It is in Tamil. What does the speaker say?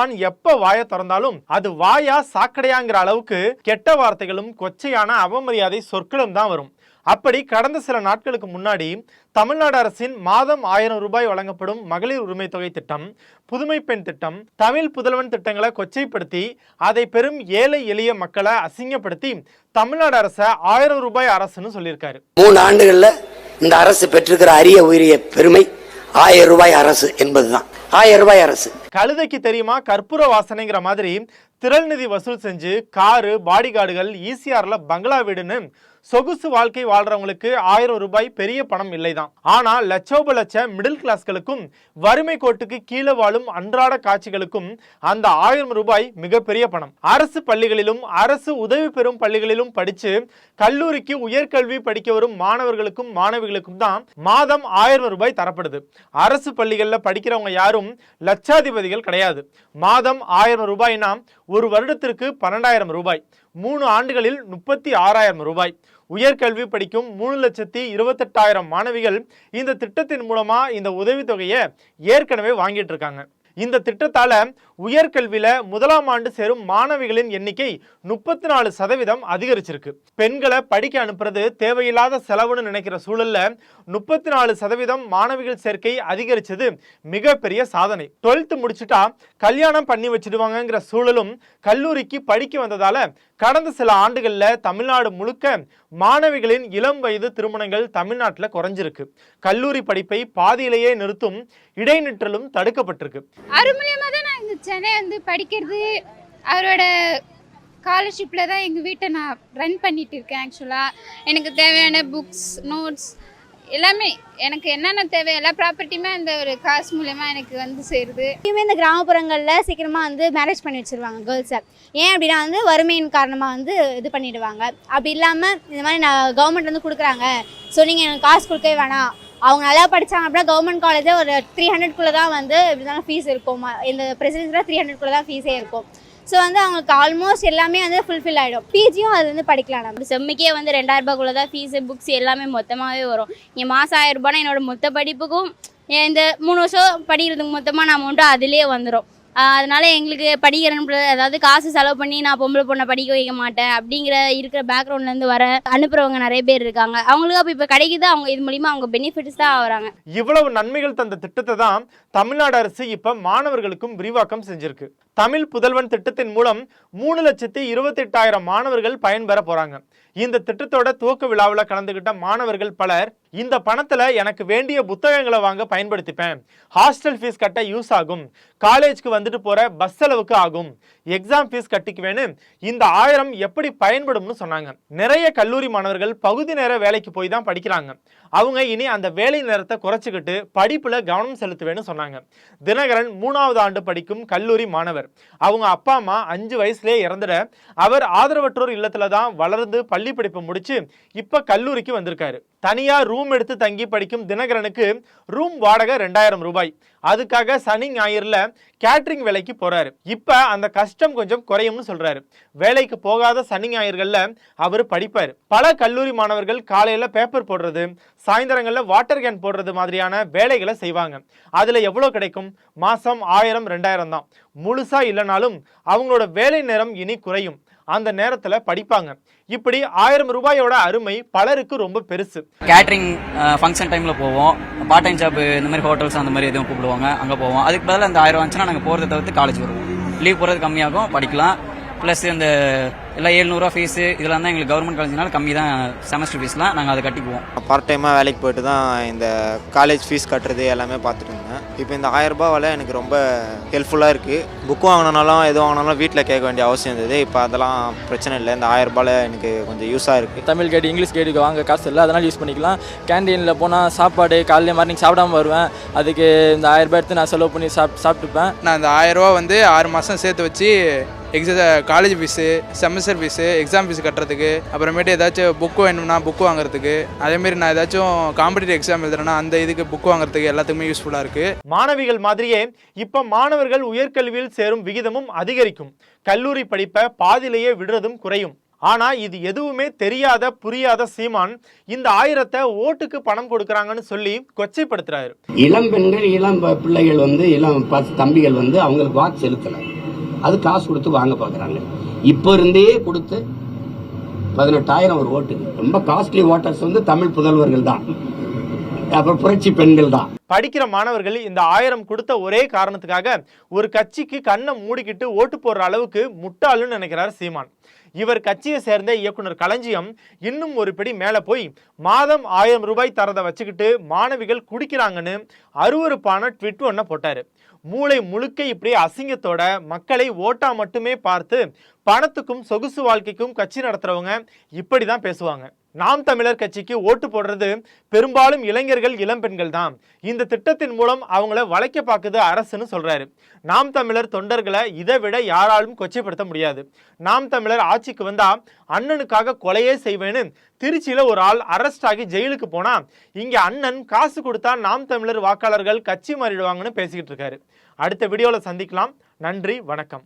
சல்மான் எப்ப வாயை திறந்தாலும் அது வாயா சாக்கடையாங்கிற அளவுக்கு கெட்ட வார்த்தைகளும் கொச்சையான அவமரியாதை சொற்களும் தான் வரும். அப்படி கடந்த சில நாட்களுக்கு முன்னாடி தமிழ்நாடு அரசின் மாதம் ஆயிரம் ரூபாய் வழங்கப்படும் மகளிர் உரிமை தொகை திட்டம் புதுமை பெண் திட்டம் தமிழ் புதல்வன் திட்டங்களை கொச்சைப்படுத்தி அதை பெரும் ஏழை எளிய மக்களை அசிங்கப்படுத்தி தமிழ்நாடு அரசை ஆயிரம் ரூபாய் அரசுன்னு சொல்லியிருக்காரு. மூணு ஆண்டுகள்ல இந்த அரசு பெற்றிருக்கிற அரிய உயரிய பெருமை ஆயிரம் ரூபாய் அரசு என்பதுதான். ஆயிரம் ரூபாய் அரசு. கழுதைக்கு தெரியுமா? கற்பூர வாசனைங்கிற மாதிரி திரள் நிதி வசூல் செஞ்சு காரு பாடி கார்டுகள் ஈசிஆர்ல பங்களா வீடுன்னு சொகுசு வாழ்க்கை வாழ்றவங்களுக்கு ஆயிரம் ரூபாய் பெரிய பணம் இல்லைதான். ஆனா லட்சோப லட்ச மிடில் கிளாஸ்களுக்கும் வறுமை கோட்டுக்கு கீழே வாழும் அன்றாட காட்சிகளுக்கும் அந்த ஆயிரம் ரூபாய் மிகப்பெரிய பணம். அரசு பள்ளிகளிலும் அரசு உதவி பெறும் பள்ளிகளிலும் படிச்சு கல்லூரிக்கு உயர்கல்வி படிக்க வரும் மாணவர்களுக்கும் மாணவிகளுக்கும் தான் மாதம் ஆயிரம் ரூபாய் தரப்படுது. அரசு பள்ளிகளில் படிக்கிறவங்க யாரும் லட்சாதிபதிகள் கிடையாது. மாதம் ஆயிரம் ரூபாய்னா ஒரு வருடத்திற்கு பன்னெண்டாயிரம் ரூபாய். மூணு ஆண்டுகளில் முப்பத்தி ஆறாயிரம் ரூபாய். உயர்கல்வி படிக்கும் மூணு லட்சத்தி இருபத்தெட்டாயிரம் மாணவிகள் இந்த திட்டத்தின் மூலமாக இந்த உதவித்தொகையை ஏற்கனவே வாங்கிட்டு இருக்காங்க. இந்த திட்டத்தால் உயர்கல்வியில் முதலாம் ஆண்டு சேரும் மாணவிகளின் எண்ணிக்கை முப்பத்தி நாலு சதவீதம் அதிகரிச்சிருக்கு. பெண்களை படிக்க அனுப்புறது தேவையில்லாத செலவுன்னு நினைக்கிற சூழல்ல முப்பத்தி நாலு சதவீதம் மாணவிகள் சேர்க்கை அதிகரிச்சது மிகப்பெரிய சாதனை. டுவெல்த் முடிச்சுட்டா கல்யாணம் பண்ணி வச்சிடுவாங்கங்கிற சூழலும் கல்லூரிக்கு படிக்க வந்ததால கடந்த சில ஆண்டுகளில் தமிழ்நாடு முழுக்க மாணவிகளின் இளம் வயது திருமணங்கள் தமிழ்நாட்டில் குறைஞ்சிருக்கு. கல்லூரி படிப்பை பாதியிலேயே நிறுத்தும் இடைநிற்றலும் தடுக்கப்பட்டிருக்கு. அவர் தான் நான் இந்த சென்னை வந்து படிக்கிறது. அவரோட ஸ்காலர்ஷிப்பில் தான் எங்கள் வீட்டை நான் ரன் பண்ணிட்டு இருக்கேன் ஆக்சுவலாக எனக்கு தேவையான புக்ஸ் நோட்ஸ் எல்லாமே எனக்கு என்னென்ன தேவை எல்லா ப்ராப்பர்ட்டியுமே அந்த ஒரு காசு மூலயமா எனக்கு வந்து சேருது. எப்பயுமே இந்த கிராமப்புறங்களில் சீக்கிரமாக வந்து மேரேஜ் பண்ணி வச்சுருவாங்க கேர்ள்ஸை ஏன் அப்படின்னா வந்து வறுமையின் காரணமாக வந்து இது பண்ணிடுவாங்க. அப்படி இல்லாமல் இந்த மாதிரி நான் கவர்மெண்ட் வந்து கொடுக்குறாங்க. ஸோ நீங்கள் எனக்கு காசு கொடுக்கவே வேணாம். அவங்க நல்லா படித்தாங்க அப்படின்னா கவர்மெண்ட் காலேஜே ஒரு த்ரீ ஹண்ட்ரட்குள்ளே தான் வந்து இப்படி தான் ஃபீஸ் இருக்கும் இந்த பிரசிடென்ஸில் த்ரீ ஹண்ட்ரட்குள்ளே தான் ஃபீஸே இருக்கும். ஸோ வந்து அவங்களுக்கு ஆல்மோஸ்ட் எல்லாமே வந்து ஃபுல்ஃபில் ஆகிடும் பிஜியும் அது வந்து படிக்கலாம் நம்ம. செம்முக்கே வந்து ரெண்டாயிரம் தான் ஃபீஸு புக்ஸ் எல்லாமே மொத்தமாகவே வரும். என் மாதம் ஆயிரம் ரூபாய்னா என்னோட மொத்த படிப்புக்கும் இந்த மூணு வருஷம் படிக்கிறதுக்கு மொத்தமான அமௌண்ட்டும் அதிலே வந்துடும் அதனால எங்களுக்கு படிக்கிறேன் அதாவது காசு செலவு பண்ணி நான் பொம்பளை பொண்ணை படிக்க வைக்க மாட்டேன் அப்படிங்கிற இருக்கிற பேக்ரவுண்ட்லேருந்து வர அனுப்புகிறவங்க நிறைய பேர் இருக்காங்க. அவங்களுக்கு அப்போ இப்போ கிடைக்குது? அவங்க இது மூலிமா அவங்க பெனிஃபிட்ஸ் தான் ஆகிறாங்க. இவ்வளவு நன்மைகள் தந்த திட்டத்தை தான் தமிழ்நாடு அரசு இப்போ மாணவர்களுக்கும் விரிவாக்கம் செஞ்சிருக்கு. தமிழ் புதல்வன் திட்டத்தின் மூலம் மூணு லட்சத்தி இருபத்தெட்டாயிரம் மாணவர்கள் பயன்பெற போகிறாங்க இந்த திட்டத்தோட துவக்க விழாவில் கலந்துகிட்ட மாணவர்கள் பலர் இந்த பணத்தில் எனக்கு வேண்டிய புத்தகங்களை வாங்க பயன்படுத்திப்பேன். ஹாஸ்டல் ஃபீஸ் கட்ட யூஸ் ஆகும். காலேஜ்க்கு வந்துட்டு போகிற பஸ் செலவுக்கு ஆகும். எக்ஸாம் ஃபீஸ் கட்டிக்குவேன்னு இந்த ஆயிரம் எப்படி பயன்படும்னு சொன்னாங்க. நிறைய கல்லூரி மாணவர்கள் பகுதி நேர வேலைக்கு போய் தான் படிக்கிறாங்க. அவங்க இனி அந்த வேலை நேரத்தை குறைச்சிக்கிட்டு படிப்பில் கவனம் செலுத்துவேன்னு சொன்னாங்க. தினகரன் மூணாவது ஆண்டு படிக்கும் கல்லூரி மாணவர். அவங்க அப்பா அம்மா அஞ்சு வயசுலேயே இறந்துட அவர் ஆதரவற்றோர் இல்லத்தில் தான் வளர்ந்து பள்ளி படிப்பை முடித்து இப்போ கல்லூரிக்கு வந்திருக்காரு. தனியாக ரூம் எடுத்து தங்கி படிக்கும் தினகரனுக்கு ரூம் வாடகை ரெண்டாயிரம் ரூபாய். அதுக்காக சனி ஞாயிறில் கேட்ரிங் வேலைக்கு போகிறாரு இப்போ அந்த கஷ்டம் கொஞ்சம் குறையும்னு சொல்கிறாரு வேலைக்கு போகாத சனி ஞாயிறுகளில் அவர் படிப்பார். பல கல்லூரி மாணவர்கள் காலையில் பேப்பர் போடுறது சாயந்தரங்களில் வாட்டர் கேன் போடுறது மாதிரியான வேலைகளை செய்வாங்க. அதில் எவ்வளோ கிடைக்கும்? மாதம் ஆயிரம் ரெண்டாயிரம் தான். முழுசாக இல்லைனாலும் அவங்களோட வேலை நேரம் இனி குறையும். அந்த நேரத்துல படிப்பாங்க. இப்படி ஆயிரம் ரூபாயோட அருமை பலருக்கு ரொம்ப பெருசு. கேட்ரிங் ஃபங்க்ஷன் டைமில் போவோம். பார்ட் டைம் ஜாப் இந்த மாதிரி ஹோட்டல்ஸ் அந்த மாதிரி எதுவும் கூப்பிடுவாங்க. அங்கே போவோம். அதுக்கு பதிலாக அந்த ஆயிரம் வந்துச்சுன்னா நாங்கள் போகிறத தவிர்த்து காலேஜ் வருவோம். லீவ் போகிறது கம்மியாகும் படிக்கலாம். ப்ளஸ் இந்த எல்லாம் ஏழ்நூறுவா ஃபீஸு இதெல்லாம் தான் எங்களுக்கு கவர்மெண்ட் காலேஜ்னால கம்மி தான் செமஸ்டர் ஃபீஸ்லாம் நாங்கள் அதை கட்டிக்குவோம். பார்ட் டைமாக வேலைக்கு போயிட்டு தான் இந்த காலேஜ் ஃபீஸ் கட்டுறது எல்லாமே பார்த்துட்டு இருந்தேன். இப்போ இந்த ஆயிரம் ரூபாய் வேலை எனக்கு ரொம்ப ஹெல்ப்ஃபுல்லாக இருக்குது புக் வாங்கினாலும் எது வாங்கினாலும் வீட்டில் கேட்க வேண்டிய அவசியம் இருந்தது. இப்போ அதெல்லாம் பிரச்சனை இல்லை. இந்த ஆயிரம் ரூபாயில் எனக்கு கொஞ்சம் யூஸாக இருக்குது தமிழ் கேட்டு இங்கிலீஷ் கேட்டுக்கு வாங்க காசு இல்லை. அதனால் யூஸ் பண்ணிக்கலாம். கேண்டீனில் போனால் சாப்பாடு காலையில் மார்னிங் சாப்பிடாம வருவேன். அதுக்கு இந்த ஆயிரம் ரூபாய் எடுத்து நான் செலவு பண்ணி சாப் சாப்பிட்டுப்பேன். நான் இந்த ஆயிரரூவா வந்து ஆறு மாதம் சேர்த்து வச்சு எக்ஸா college fees semester fees exam fees கட்டுறதுக்கு அப்புறமேட்டு ஏதாச்சும் புக் வேணும்னா புக் வாங்குறதுக்கு அதேமாரி நான் ஏதாச்சும் காம்படிட்டிவ் எக்ஸாம் எழுதுறேன்னா அந்த இதுக்கு புக் வாங்குறதுக்கு எல்லாத்துக்குமே யூஸ்ஃபுல்லாக இருக்குது மாணவிகள் மாதிரியே இப்ப மாணவர்கள் உயர்கல்வியில் சேரும் விகிதமும் அதிகரிக்கும். கல்லூரி படிப்பை பாதியிலேயே விடுறதும் குறையும். ஆனா இது எதுவுமே தெரியாத புரியாத சீமான் இந்த ஆயிரத்தை ஓட்டுக்கு பணம் கொடுக்கறாங்கன்னு சொல்லி கொச்சைப்படுத்துறாரு. இளம் பெண்கள் இளம் பிள்ளைகள் வந்து இளம் தம்பிகள் வந்து அவங்களுக்கு வாக்கு செலுத்தல. அது காசு கொடுத்து வாங்க பார்க்குறாங்க. இப்போ இருந்தே கொடுத்து பதினெட்டாயிரம் ஒரு ஓட்டு. ரொம்ப காஸ்ட்லி ஓட்டர்ஸ் வந்து தமிழ் புதல்வர்கள் தான். அப்புறம் புரட்சி பெண்கள் தான். படிக்கிற மாணவர்கள் இந்த ஆயிரம் கொடுத்த ஒரே காரணத்துக்காக ஒரு கட்சிக்கு கண்ணை மூடிக்கிட்டு ஓட்டு போடுற அளவுக்கு முட்டாளுன்னு நினைக்கிறார் சீமான். இவர் கட்சியை சேர்ந்த இயக்குனர் களஞ்சியம் இன்னும் ஒரு படி மேலே போய் மாதம் ஆயிரம் ரூபாய் தரதை வச்சுக்கிட்டு மாணவிகள் குடிக்கிறாங்கன்னு அருவருப்பான ட்விட் ஒன்றை போட்டாரு. மூளை முழுக்க இப்படி அசிங்கத்தோட மக்களை ஓட்டா மட்டுமே பார்த்து பணத்துக்கும் சொகுசு வாழ்க்கைக்கும் கட்சி நடத்துறவங்க இப்படி தான் பேசுவாங்க. நாம் தமிழர் கட்சிக்கு ஓட்டு போடுறது பெரும்பாலும் இளைஞர்கள் இளம்பெண்கள் தான். இந்த திட்டத்தின் மூலம் அவங்கள வளைக்க பார்க்குது அரசுன்னு சொல்றாரு. நாம் தமிழர் தொண்டர்களை இதை விட யாராலும் கொச்சைப்படுத்த முடியாது. நாம் தமிழர் ஆட்சிக்கு வந்தா அண்ணனுக்காக கொலையே செய்வேன்னு திருச்சியில ஒரு ஆள் அரெஸ்ட் ஆகி ஜெயிலுக்கு போனா இங்க அண்ணன் காசு கொடுத்தா நாம் தமிழர் வாக்காளர்கள் கட்சி மாறிடுவாங்கன்னு பேசிக்கிட்டு இருக்காரு. அடுத்த வீடியோல சந்திக்கலாம். நன்றி வணக்கம்.